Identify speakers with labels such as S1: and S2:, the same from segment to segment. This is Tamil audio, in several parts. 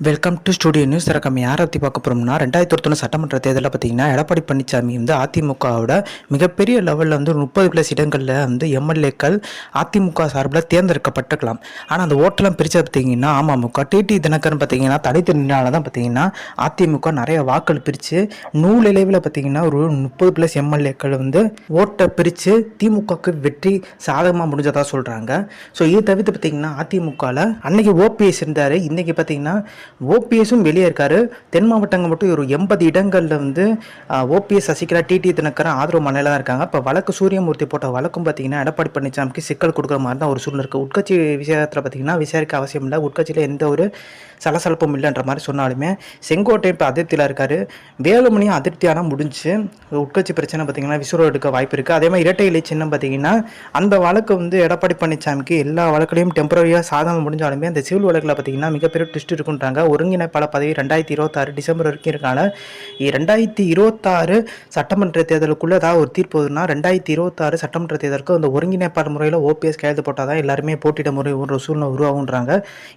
S1: வெல்கம் டு ஸ்டுடியோ நியூஸ் திறக்கம் யாரை பற்றி பார்க்க போகிறோம்னா ரெண்டாயிரத்தி ஒருத்தொன்று சட்டமன்ற தேர்தலில் பார்த்தீங்கன்னா எடப்பாடி பழனிசாமி வந்து அதிமுகவோட மிகப்பெரிய லெவலில் வந்து முப்பது பிளஸ் இடங்களில் வந்து எம்எல்ஏக்கள் அதிமுக சார்பில் தேர்ந்தெடுக்கப்பட்டிருக்கலாம் ஆனால் அந்த ஓட்டெல்லாம் பிரித்தது பார்த்தீங்கன்னா அமமுக டிடி தினகரன் பார்த்தீங்கன்னா தனித்து நின்னால தான் பார்த்தீங்கன்னா அதிமுக நிறைய வாக்கள் பிரித்து நூலிலைவில் பார்த்தீங்கன்னா ஒரு முப்பது பிளஸ் எம்எல்ஏக்கள் வந்து ஓட்டை பிரித்து திமுகவுக்கு வெற்றி சாதகமாக முடிஞ்சதாக சொல்கிறாங்க ஸோ இது தவிர்த்து பார்த்தீங்கன்னா அதிமுகவில் அன்னைக்கு ஓபிஎஸ் இருந்தார். இன்றைக்கி பார்த்தீங்கன்னா ஓபிஎஸும் வெளியே இருக்காரு. தென் மாவட்டங்கள் மட்டும் ஒரு எண்பது இடங்களில் வந்து ஓபிஎஸ் சசிகலா டிடி தினகரன் ஆதரவு மனையில் தான் இருக்காங்க. இப்போ வழக்கு சூரியமூர்த்தி போட்ட வழக்கும் பார்த்தீங்கன்னா எடப்பாடி பழனிசாமிக்கு சிக்கல் கொடுக்குற மாதிரி தான் ஒரு சூழ்நிலை இருக்குது உட்கட்சி விஷயத்தில் பார்த்தீங்கன்னா விசாரிக்க அவசியம் இல்லை. உட்கட்சியில் எந்த ஒரு சலசலப்பும் இல்லைன்ற மாதிரி சொன்னாலுமே செங்கோட்டை இப்போ அதிருப்தியில் இருக்கார். வேலுமணியும் அதிருப்தியான முடிஞ்சு உட்கட்சி பிரச்சனை பார்த்தீங்கன்னா விசுவல் எடுக்க வாய்ப்பு இருக்குது அதே மாதிரி இரட்டை இலை சின்னம் பார்த்தீங்கன்னா அந்த வழக்கு வந்து எடப்பாடி பழனிசாமிக்கு எல்லா வழக்குலையும் டெம்பரரியாக சாதனை முடிஞ்சாலுமே அந்த சிவில் வழக்கில் பார்த்தீங்கன்னா மிகப்பெரிய ட்விஸ்ட் இருக்குன்றாங்க. ஒருங்கிணைப்பாளர் பதவி ரெண்டாயிரத்தி இருபத்தாறு டிசம்பர் வரைக்கும் இருக்காங்க. ரெண்டாயிரத்தி இருபத்தாறு சட்டமன்ற தேர்தலுக்குள்ள ஏதாவது ஒரு தீர்ப்பு வருதுன்னா ரெண்டாயிரத்தி இருபத்தாறு சட்டமன்ற தேர்தலுக்கு அந்த ஒருங்கிணைப்பாளர் முறையில் ஓபிஎஸ் கையெழுத்து போட்டால் தான் எல்லாருமே போட்டியிட முறை ஒரு சூழ்நிலை உருவாகுன்றாங்க.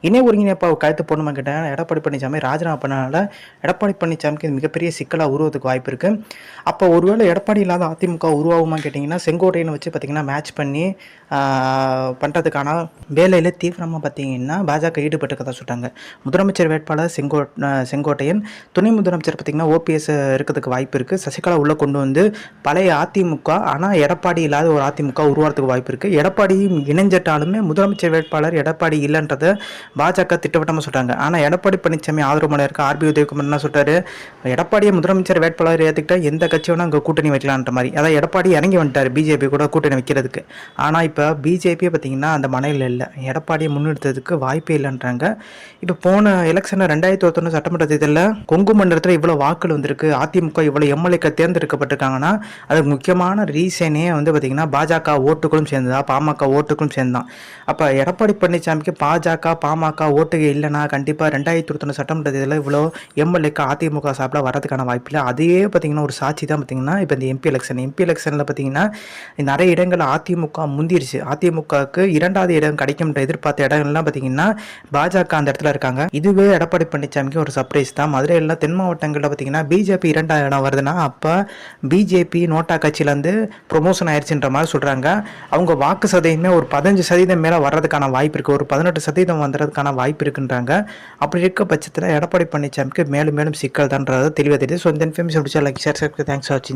S1: இணை ஒருங்கிணைப்பாவை கையெழுத்து போடணுமா கேட்டால் எடப்பாடி பழனிசாமி ராஜினாமா பண்ணனால எடப்பாடி பழனிசாமிக்கு இது மிகப்பெரிய சிக்கலாக உருவதுக்கு வாய்ப்பு இருக்குது அப்போ ஒருவேளை எடப்பாடி இல்லாத அதிமுக உருவாகுமா கேட்டிங்கன்னா செங்கோட்டையனை வச்சு பார்த்தீங்கன்னா மேட்ச் பண்ணி பண்ணுறதுக்கான வேலையில் தீவிரமாக பார்த்தீங்கன்னா பாஜக ஈடுபட்டுக்கதா சொல்கிறாங்க முதலமைச்சர் வேட்பாளர் செங்கோ செங்கோட்டையன். துணை முதலமைச்சர் பார்த்திங்கன்னா ஓபிஎஸ் இருக்கிறதுக்கு வாய்ப்பு இருக்குது சசிகலா உள்ளே கொண்டு வந்து பழைய அதிமுக ஆனால் எடப்பாடி இல்லாத ஒரு அதிமுக உருவாகிறதுக்கு வாய்ப்பு இருக்குது எடப்பாடியும் இணைஞ்சிட்டாலுமே முதலமைச்சர் வேட்பாளர் எடப்பாடி இல்லைன்றதை பாஜக திட்டவட்டமாக சொல்கிறாங்க ஆனால் எடப்பாடி பழனிசாமி ஆதரவு மலை இருக்க? ஆர்பி உதயகுமார் என்ன சொல்கிறாரு எடப்பாடியை முதலமைச்சர் வேட்பாளர் ஏற்றுக்கிட்டா எந்த கட்சி வேணால் அங்கே கூட்டணி வைக்கலான்ற மாதிரி. அதான் எடப்பாடி இறங்கி வந்துட்டார் பிஜேபி கூட கூட்டணி வைக்கிறதுக்கு. ஆனால் இப்போ பிஜேபி பார்த்தீங்கன்னா அந்த மனையில் இல்லை. எடப்பாடியை முன்னெடுத்ததுக்கு வாய்ப்பே இல்லைன்றாங்க. இப்போ போன எலெக்ஷனில் ரெண்டாயிரத்தி ஒருத்தொன்று சட்டமன்ற தேர்தலில் கொங்கு மண்டலத்தில் இவ்வளோ வாக்குகள் வந்திருக்கு. அதிமுக இவ்வளோ எம்எல்ஏக்கள் தேர்ந்தெடுக்கப்பட்டிருக்காங்கன்னா அதுக்கு முக்கியமான ரீசனே வந்து பார்த்திங்கன்னா பாஜக ஓட்டுகளும் சேர்ந்ததா? பாமக ஓட்டுகளும் சேர்ந்தான் அப்போ எடப்பாடி பழனிசாமிக்கு பாஜக பாமக ஓட்டுகள் இல்லைனா கண்டிப்பாக ரெண்டாயிரத்தி ஒருத்தொன்று சட்டமன்ற தேர்தலில் இவ்வளோ எம்எல்ஏக்கு அதிமுக சார்பில் வரதுக்கான வாய்ப்பு இல்லை. அதே பார்த்திங்கன்னா ஒரு சாட்சி தான் பார்த்திங்கன்னா இப்போ இந்த எம்பி எலெக்ஷன் எம்பி எலெக்ஷனில் பார்த்திங்கன்னா நிறைய இடங்களில் அதிமுக முந்திருச்சு. அதிமுகவுக்கு இரண்டாவது இடம் கிடைக்கும்ன்ற எதிர்பார்த்த இடங்கள்லாம் பார்த்திங்கன்னா பாஜக அந்த இடத்துல இருக்காங்க. இதுவே எடப்பாடி பழனிசாமிக்கு ஒரு சர்ப்ரைஸ் தான். மதுரையில் தென் மாவட்டங்களில் பார்த்தீங்கன்னா பிஜேபி இரண்டாவது இடம் வருதுன்னா அப்போ பிஜேபி நோட்டா கட்சியிலேருந்து ப்ரொமோஷன் ஆயிடுச்சுன்ற மாதிரி சொல்கிறாங்க அவங்க வாக்கு சதவீதமே ஒரு பதினஞ்சு சதவீதம் மேலே வர்றதுக்கான வாய்ப்பு இருக்குது ஒரு பதினெட்டு சதவீதம் வந்துறதுக்கான வாய்ப்பு இருக்குன்றாங்க. அப்படி இருக்க பட்சத்தில் எடப்பாடி பழனிசாமிக்கு மேலும் மேலும் சிக்கல் தான்றது தெளிவாக தெரியுது. ஸோ இந்த இன்ஃபர்மேஷன் பிடிச்சா லைக் ஷேர் தேங்க்ஸ் வாட்சிங்